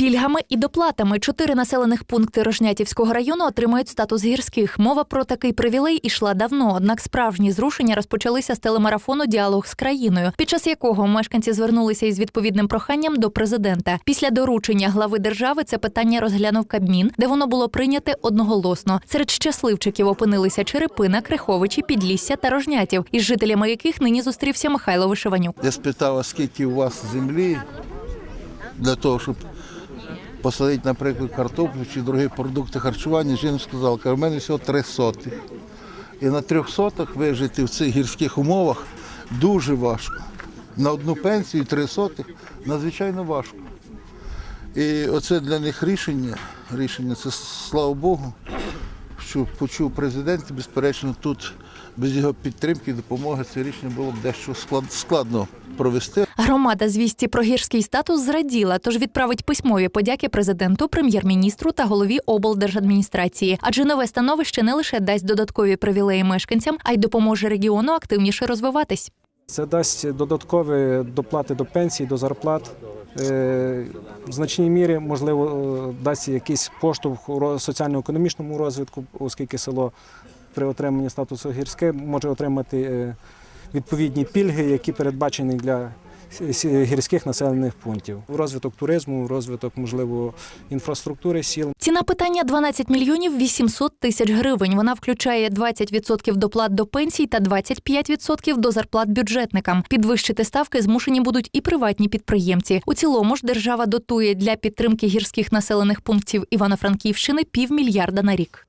Пільгами і доплатами чотири населених пункти Рожнятівського району отримають статус гірських. Мова про такий привілей ішла давно. Однак справжні зрушення розпочалися з телемарафону Діалог з країною, під час якого мешканці звернулися із відповідним проханням до президента. Після доручення глави держави це питання розглянув Кабмін, де воно було прийняте одноголосно. Серед щасливчиків опинилися Черепина, Криховичі, Підлісся та Рожнятів, із жителями яких нині зустрівся Михайло Вишиванюк. Я спитав, скільки у вас землі для того, щоб посадити, наприклад, картоплю чи другі продукти харчування. Жінка сказала, каже, в мене всього три сотих. І на трьох сотах вижити в цих гірських умовах дуже важко. На одну пенсію три сотих надзвичайно важко. І оце для них рішення. Рішення це слава Богу, що почув президент, і, безперечно, тут без його підтримки і допомоги це рішення було б дещо складно провести. Громада звісті про гірський статус зраділа, тож відправить письмові подяки президенту, прем'єр-міністру та голові облдержадміністрації. Адже нове становище не лише дасть додаткові привілеї мешканцям, а й допоможе регіону активніше розвиватись. Це дасть додаткові доплати до пенсій, до зарплат. Е, В значній мірі, можливо, е, дасть якийсь поштовх у соціально-економічному розвитку, оскільки село при отриманні статусу гірське може отримати е, відповідні пільги, які передбачені для гірських населених пунктів. Розвиток туризму, розвиток, можливо, інфраструктури сіл. Ціна питання 12 мільйонів 800 тисяч гривень. Вона включає 20% доплат до пенсій та 25% до зарплат бюджетникам. Підвищити ставки змушені будуть і приватні підприємці. У цілому ж держава дотує для підтримки гірських населених пунктів Івано-Франківщини півмільярда на рік.